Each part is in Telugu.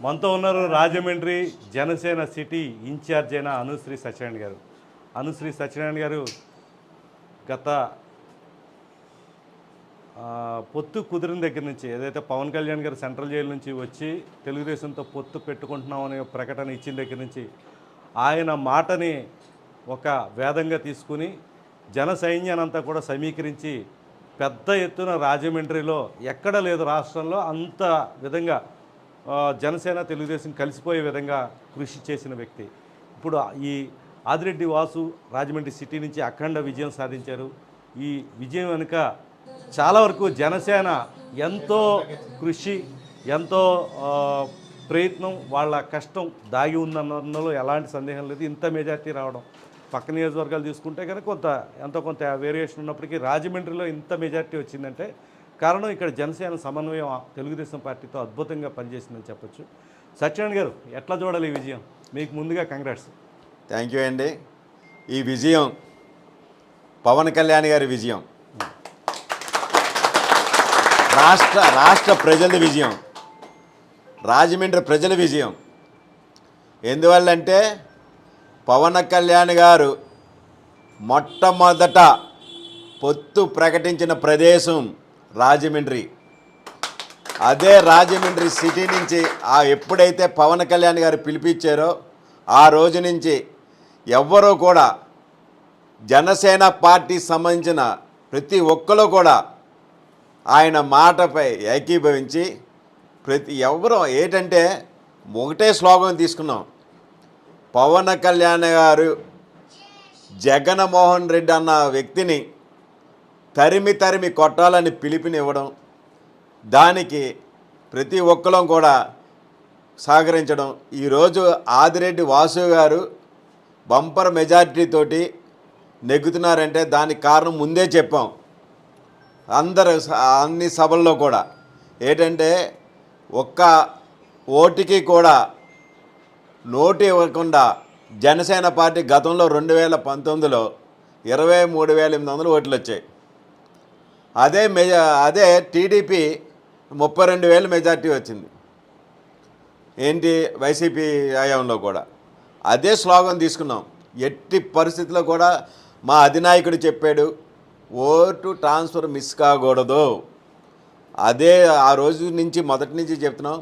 మనతో ఉన్నారు రాజమండ్రి జనసేన సిటీ ఇన్ఛార్జ్ అయిన అనుశ్రీ సత్యనారాయణ గారు. అనుశ్రీ సత్యనారాయణ గారు గత పొత్తు కుదిరిన దగ్గర నుంచి ఏదైతే పవన్ కళ్యాణ్ గారు సెంట్రల్ జైలు నుంచి వచ్చి తెలుగుదేశంతో పొత్తు పెట్టుకుంటున్నాం అనే ప్రకటన ఇచ్చిన దగ్గర నుంచి ఆయన మాటని ఒక వేదంగా తీసుకుని జన సైన్యానంతా కూడా సమీకరించి పెద్ద ఎత్తున రాజమండ్రిలో ఎక్కడ లేదు రాష్ట్రంలో అంత విధంగా జనసేన తెలుగుదేశం కలిసిపోయే విధంగా కృషి చేసిన వ్యక్తి. ఇప్పుడు ఈ ఆదిరెడ్డి వాసు రాజమండ్రి సిటీ నుంచి అఖండ విజయం సాధించారు. ఈ విజయం వెనుక చాలా వరకు జనసేన ఎంతో కృషి ఎంతో ప్రయత్నం వాళ్ళ కష్టం దాగి ఉందన్నలో ఎలాంటి సందేహం లేదు. ఇంత మెజార్టీ రావడం. పక్క నియోజకవర్గాలు తీసుకుంటే కనుక కొంత ఎంతో కొంత వేరియేషన్ ఉన్నప్పటికీ రాజమండ్రిలో ఇంత మెజార్టీ వచ్చిందంటే కారణం ఇక్కడ జనసేన సమన్వయం తెలుగుదేశం పార్టీతో అద్భుతంగా పనిచేసిందని చెప్పొచ్చు. సత్యనారాయణ గారు ఎట్లా చూడాలి ఈ విజయం? మీకు ముందుగా కంగ్రాట్స్. థ్యాంక్ యూ అండి. ఈ విజయం పవన్ కళ్యాణ్ గారి విజయం. రాష్ట్ర రాష్ట్ర ప్రజల విజయం. రాజమండ్రి ప్రజల విజయం. ఎందువల్లంటే పవన్ కళ్యాణ్ గారు మొట్టమొదట పొత్తు ప్రకటించిన ప్రదేశం రాజమండ్రి. అదే రాజమండ్రి సిటీ నుంచి ఆ ఎప్పుడైతే పవన్ కళ్యాణ్ గారు పిలిపించారో ఆ రోజు నుంచి ఎవ్వరూ కూడా జనసేన పార్టీ సంబంధించిన ప్రతి ఒక్కరు కూడా ఆయన మాటపై ఏకీభవించి ప్రతి ఎవరో ఏంటంటే ఒకటే శ్లోకం తీసుకున్నాం. పవన్ కళ్యాణ్ గారు జగన్మోహన్ రెడ్డి అన్న వ్యక్తిని తరిమి తరిమి కొట్టాలని పిలిపినివ్వడం దానికి ప్రతి ఒక్కరం కూడా సహకరించడం. ఈరోజు ఆదిరెడ్డి వాసు గారు బంపర్ మెజారిటీతోటి నెగ్గుతున్నారంటే దానికి కారణం ముందే చెప్పాం. అందరు అన్ని సభల్లో కూడా. ఏంటంటే ఒక్క ఓటుకి కూడా నోటు ఇవ్వకుండా జనసేన పార్టీ గతంలో రెండు వేల పంతొమ్మిదిలో ఇరవై మూడు వేల ఎనిమిది వందలు ఓట్లు వచ్చాయి. అదే మెజా అదే టీడీపీ ముప్పై రెండు వేలు మెజార్టీ వచ్చింది. ఏంటి వైసీపీ హయాంలో కూడా. అదే స్లోగన్ తీసుకున్నాం. ఎట్టి పరిస్థితిలో కూడా మా అధినాయకుడు చెప్పాడు ఓటు ట్రాన్స్ఫర్ మిస్ కాకూడదు. అదే ఆ రోజు నుంచి మొదటి నుంచి చెప్తున్నాం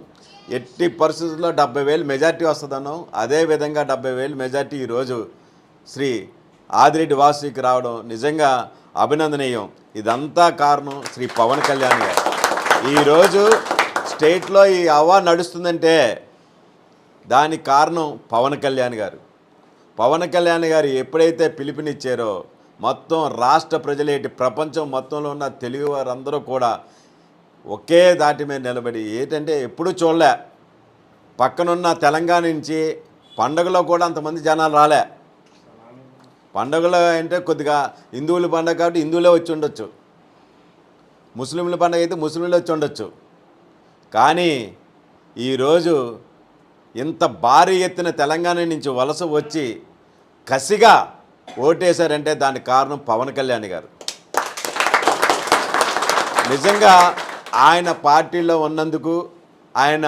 ఎట్టి పరిస్థితుల్లో డెబ్బై వేలు మెజార్టీ వస్తుందన్నాం. అదే విధంగా డెబ్బై వేలు మెజార్టీ ఈరోజు శ్రీ ఆదిరెడ్డి వాసుకి రావడం నిజంగా అభినందనీయం. ఇదంతా కారణం శ్రీ పవన్ కళ్యాణ్ గారు. ఈరోజు స్టేట్లో ఈ అవా నడుస్తుందంటే దానికి కారణం పవన్ కళ్యాణ్ గారు. పవన్ కళ్యాణ్ గారు ఎప్పుడైతే పిలుపునిచ్చారో మొత్తం రాష్ట్ర ప్రజలేటి ప్రపంచం మొత్తంలో ఉన్న తెలుగు వారందరూ కూడా ఒకే దాటి మీద నిలబడి ఏంటంటే ఎప్పుడూ చూడలే. పక్కనున్న తెలంగాణ నుంచి పండగలో కూడా అంతమంది జనాలు రాలే. పండుగలు అంటే కొద్దిగా హిందువుల పండుగ కాబట్టి హిందువులే వచ్చి ఉండొచ్చు. ముస్లింల పండగ అయితే ముస్లింలు వచ్చి ఉండొచ్చు. కానీ ఈరోజు ఇంత భారీ ఎత్తున తెలంగాణ నుంచి వలస వచ్చి కసిగా ఓటేశారంటే దానికి కారణం పవన్ కళ్యాణ్ గారు. నిజంగా ఆయన పార్టీలో ఉన్నందుకు ఆయన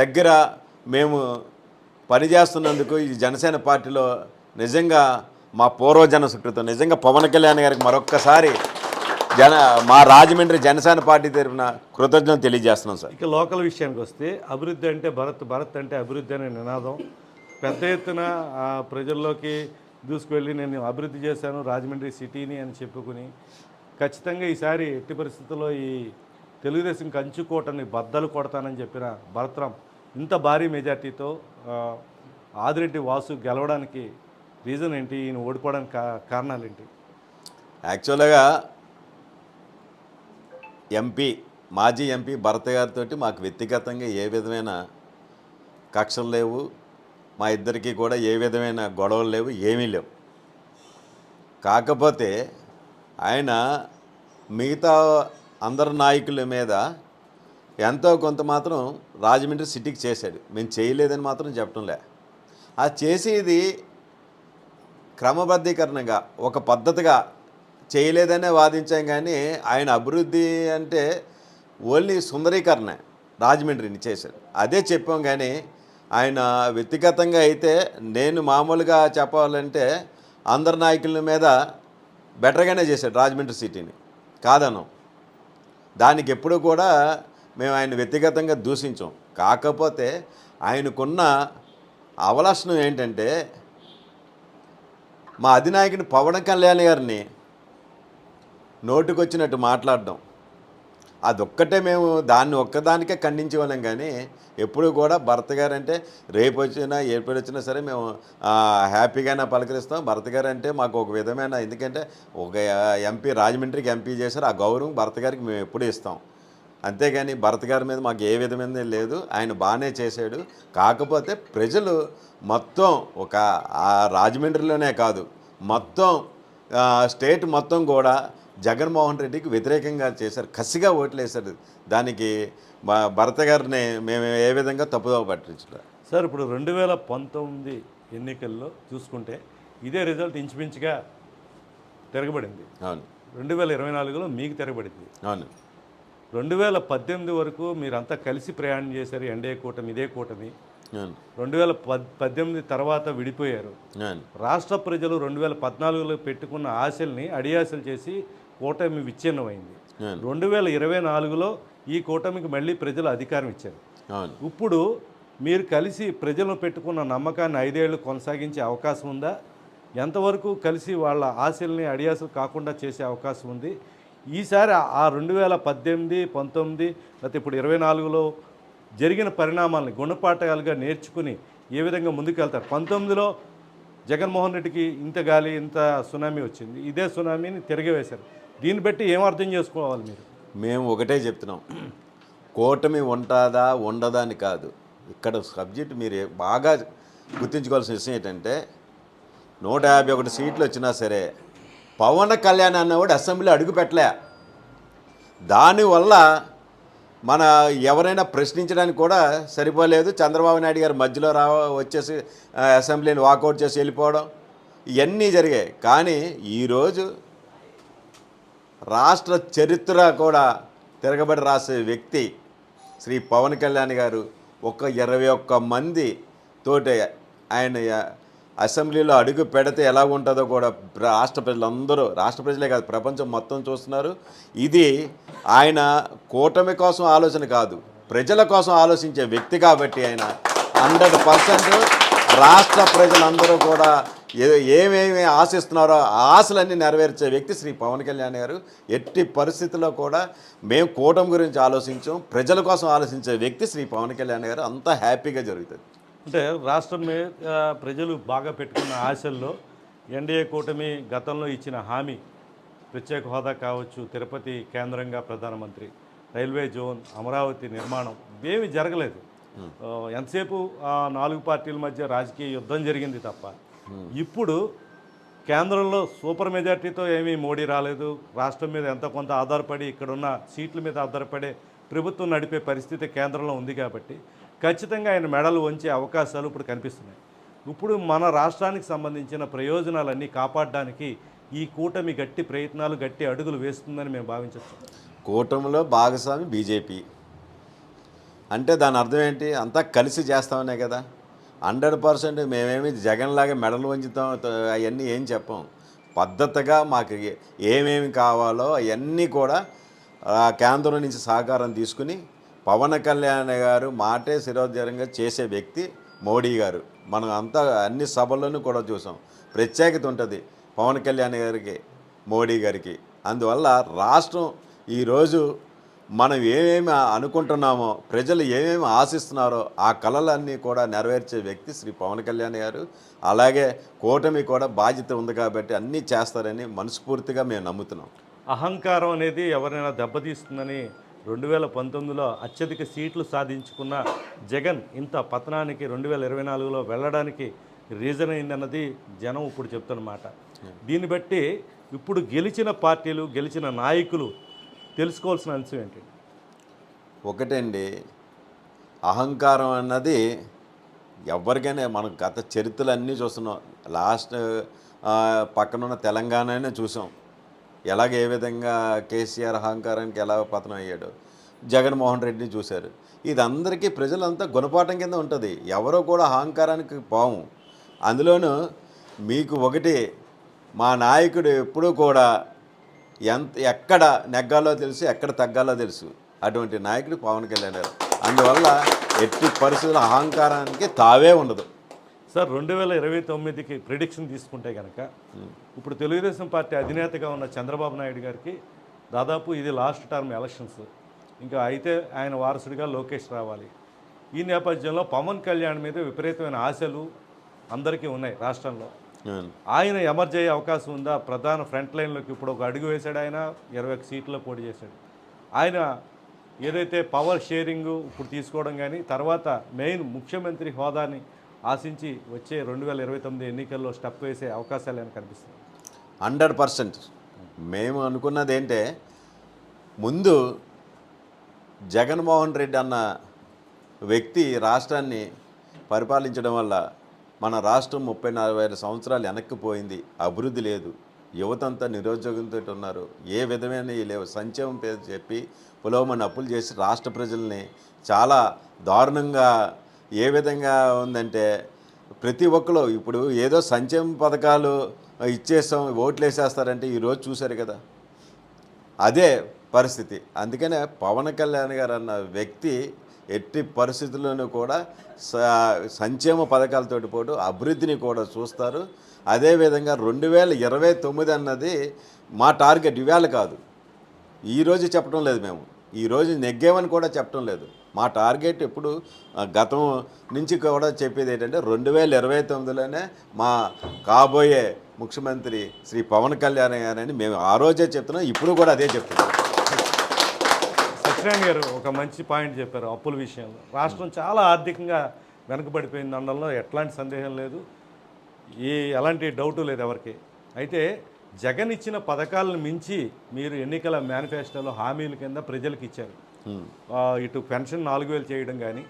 దగ్గర మేము పనిచేస్తున్నందుకు ఈ జనసేన పార్టీలో నిజంగా మా పూర్వజన సుకృతం. నిజంగా పవన్ కళ్యాణ్ గారికి మరొక్కసారి జన మా రాజమండ్రి జనసేన పార్టీ తరఫున కృతజ్ఞత తెలియజేస్తున్నాం సార్. ఇక లోకల్ విషయానికి వస్తే అభివృద్ధి అంటే భరత్ భరత్ అంటే అభివృద్ధి అనే నినాదం. పెద్ద ఎత్తున ప్రజల్లోకి దూసుకువెళ్ళి నేను అభివృద్ధి చేశాను రాజమండ్రి సిటీని అని చెప్పుకుని ఖచ్చితంగా ఈసారి ఎట్టి పరిస్థితుల్లో ఈ తెలుగుదేశం కంచుకోటని బద్దలు కొడతానని చెప్పిన భరత్రామ్ ఇంత భారీ మెజార్టీతో ఆదిరెడ్డి వాసు గెలవడానికి రీజన్ ఏంటి? ఈయన ఓడిపోవడానికి కారణాలు ఏంటి యాక్చువల్గా ఎంపీ మాజీ ఎంపీ భరత్ గారితో మాకు వ్యక్తిగతంగా ఏ విధమైన కక్షలు లేవు. మా ఇద్దరికి కూడా ఏ విధమైన గొడవలు లేవు ఏమీ లేవు. కాకపోతే ఆయన మిగతా అందరు నాయకుల మీద ఎంతో కొంత మాత్రం రాజమండ్రి సిటీకి చేశాడు. మేము చేయలేదని మాత్రం చెప్పడంలే. ఆ చేసేది క్రమబద్ధీకరణగా ఒక పద్ధతిగా చేయలేదనే వాదించాం కానీ ఆయన అభివృద్ధి అంటే ఓన్లీ సుందరీకరణ రాజమండ్రిని చేశారు. అదే చెప్పాం కానీ ఆయన వ్యక్తిగతంగా అయితే నేను మామూలుగా చెప్పాలంటే అందరి నాయకుల మీద బెటర్గానే చేశాడు రాజమండ్రి సిటీని. కాదనం దానికి ఎప్పుడు కూడా మేము ఆయన వ్యక్తిగతంగా దూషించాం. కాకపోతే ఆయనకున్న అవలక్షణం ఏంటంటే మా అధినాయకుని పవన్ కళ్యాణ్ గారిని నోటికొచ్చినట్టు మాట్లాడడం. అదొక్కటే మేము దాన్ని ఒక్కదానికే ఖండించేవాళ్ళం కానీ ఎప్పుడు కూడా భర్త గారు అంటే రేపు వచ్చినా ఏర్పడి వచ్చినా సరే మేము హ్యాపీగానే పలకరిస్తాం. భర్త గారు అంటే మాకు ఒక విధమైన ఎందుకంటే ఒక ఎంపీ రాజమండ్రికి ఎంపీ చేశారు. ఆ గౌరవం భర్త గారికి మేము ఎప్పుడు ఇస్తాం. అంతేగాని భరత్ గారి మీద మాకు ఏ విధమైనది లేదు. ఆయన బాగానే చేశాడు. కాకపోతే ప్రజలు మొత్తం ఒక ఆ రాజమండ్రిలోనే కాదు మొత్తం స్టేట్ మొత్తం కూడా జగన్మోహన్ రెడ్డికి వ్యతిరేకంగా చేశారు. కసిగా ఓట్లు వేశారు దానికి భరత గారిని మేము ఏ విధంగా తప్పుదోవ పట్టించలేదు. సార్ ఇప్పుడు రెండు వేల పంతొమ్మిది ఎన్నికల్లో చూసుకుంటే ఇదే రిజల్ట్ ఇంచుమించుగా తిరగబడింది. అవును. రెండు వేల ఇరవై నాలుగులో మీకు తిరగబడింది. అవును. రెండు వేల పద్దెనిమిది వరకు మీరంతా కలిసి ప్రయాణం చేశారు ఎన్డీఏ కూటమి ఇదే కూటమి. రెండు వేల పద్ పద్దెనిమిది తర్వాత విడిపోయారు. రాష్ట్ర ప్రజలు రెండు వేల పద్నాలుగులో పెట్టుకున్న ఆశల్ని అడియాసలు చేసి కూటమి విచ్ఛిన్నమైంది. రెండు వేల ఇరవై నాలుగులో ఈ కూటమికి మళ్ళీ ప్రజలు అధికారం ఇచ్చారు. ఇప్పుడు మీరు కలిసి ప్రజలను పెట్టుకున్న నమ్మకాన్ని ఐదేళ్ళు కొనసాగించే అవకాశం ఉందా? ఎంతవరకు కలిసి వాళ్ళ ఆశల్ని అడియాసలు కాకుండా చేసే అవకాశం ఉంది? ఈసారి ఆ రెండు వేల పద్దెనిమిది పంతొమ్మిది లేకపోతే ఇప్పుడు ఇరవై నాలుగులో జరిగిన పరిణామాలని గుణపాఠాలుగా నేర్చుకుని ఏ విధంగా ముందుకెళ్తారు? పంతొమ్మిదిలో జగన్మోహన్ రెడ్డికి ఇంత గాలి ఇంత సునామీ వచ్చింది. ఇదే సునామీని తిరగవేశారు. దీన్ని బట్టి ఏం అర్థం చేసుకోవాలి మీరు? మేము ఒకటే చెప్తున్నాం. కూటమి ఉంటుందా ఉండదా అని కాదు. ఇక్కడ సబ్జెక్ట్ మీరు బాగా గుర్తించుకోవాల్సిన విషయం ఏంటంటే నూట యాభై ఒకటి సీట్లు వచ్చినా సరే పవన్ కళ్యాణ్ అన్నవాడు అసెంబ్లీ అడుగు పెట్టలే. దానివల్ల మన ఎవరైనా ప్రశ్నించడానికి కూడా సరిపోలేదు. చంద్రబాబు నాయుడు గారు మధ్యలో రా వచ్చేసి అసెంబ్లీని వాకౌట్ చేసి వెళ్ళిపోవడం ఇవన్నీ జరిగాయి. కానీ ఈరోజు రాష్ట్ర చరిత్ర కూడా తిరగబడి రాసే వ్యక్తి శ్రీ పవన్ కళ్యాణ్ గారు ఒక ఇరవై ఒక్క మంది తోటి ఆయన అసెంబ్లీలో అడుగు పెడితే ఎలా ఉంటుందో కూడా రాష్ట్ర ప్రజలందరూ రాష్ట్ర ప్రజలే కాదు ప్రపంచం మొత్తం చూస్తున్నారు. ఇది ఆయన కూటమి కోసం ఆలోచన కాదు ప్రజల కోసం ఆలోచించే వ్యక్తి కాబట్టి ఆయన హండ్రెడ్ పర్సెంట్ రాష్ట్ర ప్రజలందరూ కూడా ఏ- ఏమేమి ఆశిస్తున్నారో ఆశలన్నీ నెరవేర్చే వ్యక్తి శ్రీ పవన్ కళ్యాణ్ గారు. ఎట్టి పరిస్థితుల్లో కూడా మేము కూటమి గురించి ఆలోచించాం ప్రజల కోసం ఆలోచించే వ్యక్తి శ్రీ పవన్ కళ్యాణ్ గారు. అంత హ్యాపీగా జరుగుతుంది. అంటే రాష్ట్రం ప్రజలు బాగా పెట్టుకున్న ఆశల్లో ఎన్డీఏ కూటమి గతంలో ఇచ్చిన హామీ ప్రత్యేక హోదా కావచ్చు తిరుపతి కేంద్రంగా ప్రధానమంత్రి రైల్వే జోన్ అమరావతి నిర్మాణం ఇవేమి జరగలేదు. ఆ, ఎంతసేపు నాలుగు పార్టీల మధ్య రాజకీయ యుద్ధం జరిగింది తప్ప ఇప్పుడు కేంద్రంలో సూపర్ మెజార్టీతో ఏమీ మోడీ రాలేదు. రాష్ట్రం మీద ఎంత కొంత ఆధారపడి ఇక్కడున్న సీట్ల మీద ఆధారపడే ప్రభుత్వం నడిపే పరిస్థితి కేంద్రంలో ఉంది కాబట్టి ఖచ్చితంగా ఆయన మెడలు వంచే అవకాశాలు ఇప్పుడు కనిపిస్తున్నాయి. ఇప్పుడు మన రాష్ట్రానికి సంబంధించిన ప్రయోజనాలన్నీ కాపాడడానికి ఈ కూటమి గట్టి ప్రయత్నాలు గట్టి అడుగులు వేస్తుందని మేము భావించవచ్చు కూటమిలో భాగస్వామి బీజేపీ. అంటే దాని అర్థం ఏంటి? అంతా కలిసి చేస్తామనే కదా. హండ్రెడ్ పర్సెంట్ మేమేమి జగన్లాగా మెడలు వంచుతాం అవన్నీ ఏం చెప్పం. పద్ధతిగా మాకు ఏమేమి కావాలో అవన్నీ కూడా కేంద్రం నుంచి సహకారం తీసుకుని పవన్ కళ్యాణ్ గారు మాటే శిరోధారంగా చేసే వ్యక్తి మోడీ గారు. మనం అంతా అన్ని సభల్లోనూ కూడా చూసాం. ప్రత్యేకత ఉంటుంది పవన్ కళ్యాణ్ గారికి మోడీ గారికి. అందువల్ల రాష్ట్రం ఈరోజు మనం ఏమేమి అనుకుంటున్నామో ప్రజలు ఏమేమి ఆశిస్తున్నారో ఆ కళలన్నీ కూడా నెరవేర్చే వ్యక్తి శ్రీ పవన్ కళ్యాణ్ గారు. అలాగే కూటమి కూడా బాధ్యత ఉంది కాబట్టి అన్నీ చేస్తారని మనస్ఫూర్తిగా మేము నమ్ముతున్నాం. అహంకారం అనేది ఎవరైనా దెబ్బతీస్తుందని రెండు వేల పంతొమ్మిదిలో అత్యధిక సీట్లు సాధించుకున్న జగన్ ఇంత పతనానికి రెండు వేల ఇరవై నాలుగులో వెళ్ళడానికి రీజన్ అయిందన్నది జనం ఇప్పుడు చెప్తున్నమాట. దీన్ని బట్టి ఇప్పుడు గెలిచిన పార్టీలు గెలిచిన నాయకులు తెలుసుకోవాల్సిన అంశం ఏంటి? ఒకటండి అహంకారం అన్నది ఎవరికైనా మనం గత చరిత్రలు అన్నీ చూస్తున్నాం. లాస్ట్ పక్కనున్న తెలంగాణనే చూసాం. ఎలాగ ఏ విధంగా కేసీఆర్ అహంకారానికి ఎలా పతనం అయ్యాడు? జగన్మోహన్ రెడ్డిని చూశారు. ఇది అందరికీ ప్రజలంతా గుణపాఠం కింద ఉంటుంది. ఎవరో కూడా అహంకారానికి పాము. అందులోనూ మీకు ఒకటి మా నాయకుడు ఎప్పుడూ కూడా ఎంత ఎక్కడ నెగ్గాలో తెలుసు ఎక్కడ తగ్గాలో తెలుసు. అటువంటి నాయకుడు పవన్ కళ్యాణ్ గారు. అందువల్ల ఎట్టి పరిస్థితుల అహంకారానికి తావే ఉండదు. సార్ రెండు వేల ఇరవై తొమ్మిదికి ప్రిడిక్షన్ తీసుకుంటే కనుక ఇప్పుడు తెలుగుదేశం పార్టీ అధినేతగా ఉన్న చంద్రబాబు నాయుడు గారికి దాదాపు ఇది లాస్ట్ టర్మ్ ఎలక్షన్స్. ఇంకా అయితే ఆయన వారసుడిగా లోకేష్ రావాలి. ఈ నేపథ్యంలో పవన్ కళ్యాణ్ మీద విపరీతమైన ఆశలు అందరికీ ఉన్నాయి రాష్ట్రంలో. ఆయన ఎమర్జ్ అయ్యే అవకాశం ఉందా? ప్రధాన ఫ్రంట్ లైన్లోకి ఇప్పుడు ఒక అడుగు వేశాడు ఆయన ఇరవై ఒక సీట్లో పోటీ చేశాడు. ఆయన ఏదైతే పవర్ షేరింగ్ ఇప్పుడు తీసుకోవడం కానీ తర్వాత మెయిన్ ముఖ్యమంత్రి హోదాని ఆశించి వచ్చే రెండు వేల ఇరవై తొమ్మిది ఎన్నికల్లో స్టెప్ వేసే అవకాశాలు ఏమైనా కనిపిస్తుంది హండ్రెడ్ పర్సెంట్. మేము అనుకున్నది ఏంటే ముందు జగన్మోహన్ రెడ్డి అన్న వ్యక్తి రాష్ట్రాన్ని పరిపాలించడం వల్ల మన రాష్ట్రం ముప్పై నలభై ఐదు సంవత్సరాలు వెనక్కిపోయింది అభివృద్ధి లేదు యువతంతా నిరుద్యోగంతో ఉన్నారు ఏ విధమైన లేవు సంక్షేమం పేరు చెప్పి పులవమని అప్పులు చేసి రాష్ట్ర ప్రజల్ని చాలా దారుణంగా ఏ విధంగా ఉందంటే ప్రతి ఒక్కరు ఇప్పుడు ఏదో సంక్షేమ పథకాలు ఇచ్చేస్తాం ఓట్లు వేసేస్తారంటే ఈరోజు చూశారు కదా. అదే పరిస్థితి. అందుకనే పవన్ కళ్యాణ్ గారు అన్న వ్యక్తి ఎట్టి పరిస్థితుల్లోనూ కూడా సంక్షేమ పథకాలతోటి పాటు అభివృద్ధిని కూడా చూస్తారు. అదేవిధంగా రెండు వేల ఇరవై తొమ్మిది అన్నది మా టార్గెట్. ఇవాళ కాదు. ఈరోజు చెప్పడం లేదు మేము. ఈరోజు నెగ్గామని కూడా చెప్పడం లేదు. మా టార్గెట్ ఎప్పుడు గతం నుంచి కూడా చెప్పేది ఏంటంటే రెండు వేల ఇరవై తొమ్మిదిలోనే మా కాబోయే ముఖ్యమంత్రి శ్రీ పవన్ కళ్యాణ్ గారని మేము ఆ రోజే చెప్తున్నాం ఇప్పుడు కూడా అదే చెప్తున్నాం. సత్యనారాయణ గారు ఒక మంచి పాయింట్ చెప్పారు అప్పుల విషయంలో. రాష్ట్రం చాలా ఆర్థికంగా వెనుకబడిపోయింది అనడంలో ఎట్లాంటి సందేహం లేదు ఈ ఎలాంటి డౌటు లేదు ఎవరికి. అయితే జగన్ ఇచ్చిన పథకాలను మించి మీరు ఎన్నికల మేనిఫెస్టోలో హామీల కింద ప్రజలకు ఇచ్చారు. ఇటు పెన్షన్ నాలుగు వేలు చేయడం కానీ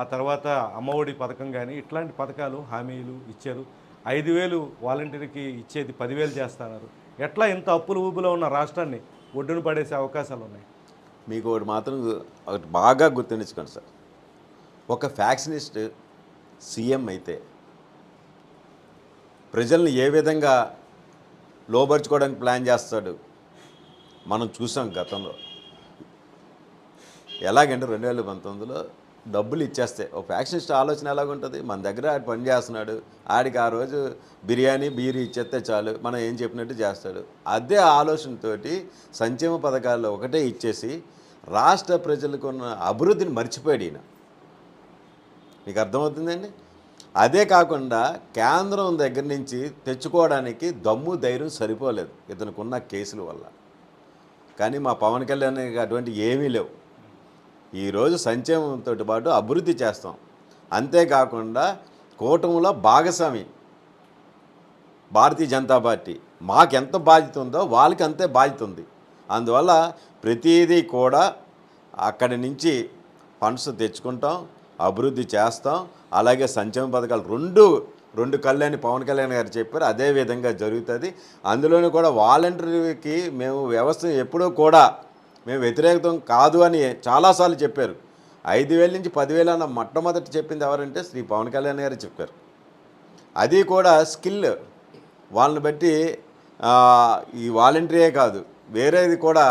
ఆ తర్వాత అమ్మఒడి పథకం కానీ ఇట్లాంటి పథకాలు హామీలు ఇచ్చారు. ఐదు వేలు వాలంటీర్కి ఇచ్చేది పదివేలు చేస్తున్నారు. ఎట్లా ఇంత అప్పుల ఊబిలో ఉన్న రాష్ట్రాన్ని ఒడ్డున పడేసే అవకాశాలు ఉన్నాయి? మీకు ఒకటి మాత్రం ఒకటి బాగా గుర్తుంచుకోండి సార్. ఒక ఫ్యాక్షనిస్ట్ సీఎం అయితే ప్రజల్ని ఏ విధంగా లోపరుచుకోవడానికి ప్లాన్ చేస్తాడు మనం చూసాం గతంలో. ఎలాగంటే రెండు వేల పంతొమ్మిదిలో డబ్బులు ఇచ్చేస్తే ఒక ఫ్యాక్షనిస్ట్ ఆలోచన ఎలాగుంటుంది? మన దగ్గర ఆడు పని చేస్తున్నాడు ఆడికి ఆ రోజు బిర్యానీ బీరీ ఇచ్చేస్తే చాలు మనం ఏం చెప్పినట్టు చేస్తాడు. అదే ఆలోచనతోటి సంక్షేమ పథకాల్లో ఒకటే ఇచ్చేసి రాష్ట్ర ప్రజలకు ఉన్న అభివృద్ధిని మర్చిపోయాడు ఈయన. మీకు అర్థమవుతుందండి? అదే కాకుండా కేంద్రం దగ్గర నుంచి తెచ్చుకోవడానికి దమ్ము ధైర్యం సరిపోలేదు ఇతనుకున్న కేసుల వల్ల. కానీ మా పవన్ కళ్యాణ్ అటువంటి ఏమీ లేవు. ఈరోజు సంక్షేమంతో పాటు అభివృద్ధి చేస్తాం. అంతేకాకుండా కూటమిలో భాగస్వామి భారతీయ జనతా పార్టీ మాకెంత బాధ్యత ఉందో వాళ్ళకి అంతే బాధ్యత ఉంది. అందువల్ల ప్రతిదీ కూడా అక్కడి నుంచి ఫండ్స్ తెచ్చుకుంటాం అభివృద్ధి చేస్తాం. అలాగే సంక్షేమ పథకాలు రెండు రెండు కళ్యాణి పవన్ కళ్యాణ్ గారు చెప్పారు అదే విధంగా జరుగుతుంది. అందులోనూ కూడా వాలంటీర్కి మేము వ్యవస్థ ఎప్పుడూ కూడా మేము వ్యతిరేకతం కాదు అని చాలాసార్లు చెప్పారు. ఐదు వేల నుంచి పదివేలు అన్న మొట్టమొదటి చెప్పింది ఎవరంటే శ్రీ పవన్ కళ్యాణ్ గారు చెప్పారు. అది కూడా స్కిల్ వాళ్ళని బట్టి ఈ వాలంటరీయే కాదు. వేరేది కూడా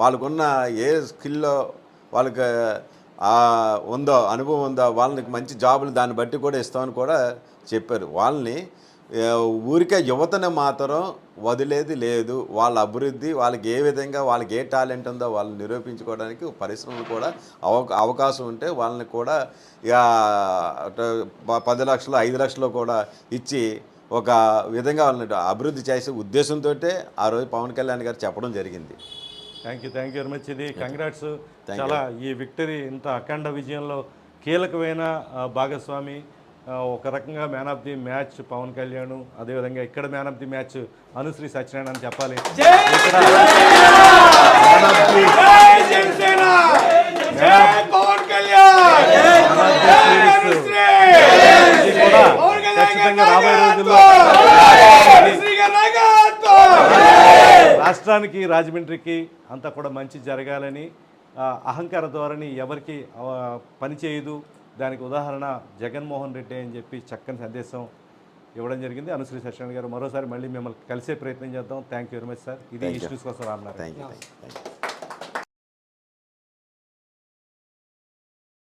వాళ్ళకున్న ఏ స్కిల్లో వాళ్ళకి ఉందో అనుభవం ఉందో వాళ్ళకి మంచి జాబులు దాన్ని బట్టి కూడా ఇస్తామని కూడా చెప్పారు. వాళ్ళని ఊరికే యువతని మాత్రం వదిలేది లేదు. వాళ్ళ అభివృద్ధి వాళ్ళకి ఏ విధంగా వాళ్ళకి ఏ టాలెంట్ ఉందో వాళ్ళని నిరూపించుకోవడానికి పరిశ్రమలు కూడా అవ అవకాశం ఉంటే వాళ్ళని కూడా ఇక పది లక్షలు ఐదు లక్షలు కూడా ఇచ్చి ఒక విధంగా వాళ్ళని అభివృద్ధి చేసే ఉద్దేశంతో ఆ రోజు పవన్ కళ్యాణ్ గారు చెప్పడం జరిగింది. Thank you thank you very much ఇది. కంగ్రాట్స్ చాలా ఈ విక్టరీ ఇంత అఖండ విజయంలో కీలకమైన భాగస్వామి. ఒక రకంగా man of the match Pawan Kalyan. అదేవిధంగా ఇక్కడ man of the match Anushri Satyanarayana అని చెప్పాలి. ఖచ్చితంగా రాబోయే రోజుల్లో రాష్ట్రానికి రాజమండ్రికి అంతా కూడా మంచి జరగాలని అహంకార ధోరణి ఎవరికి పనిచేయదు. దానికి ఉదాహరణ జగన్మోహన్ రెడ్డి అని చెప్పి చక్కని సందేశం ఇవ్వడం జరిగింది. అనుశ్రీ సత్యనారాయణ గారు మరోసారి మళ్ళీ మిమ్మల్ని కలిసే ప్రయత్నం చేద్దాం. Thank you very much sir ఇది ఇష్యూస్ కోసం రాన్నారు థ్యాంక్ యూ థ్యాంక్ యూ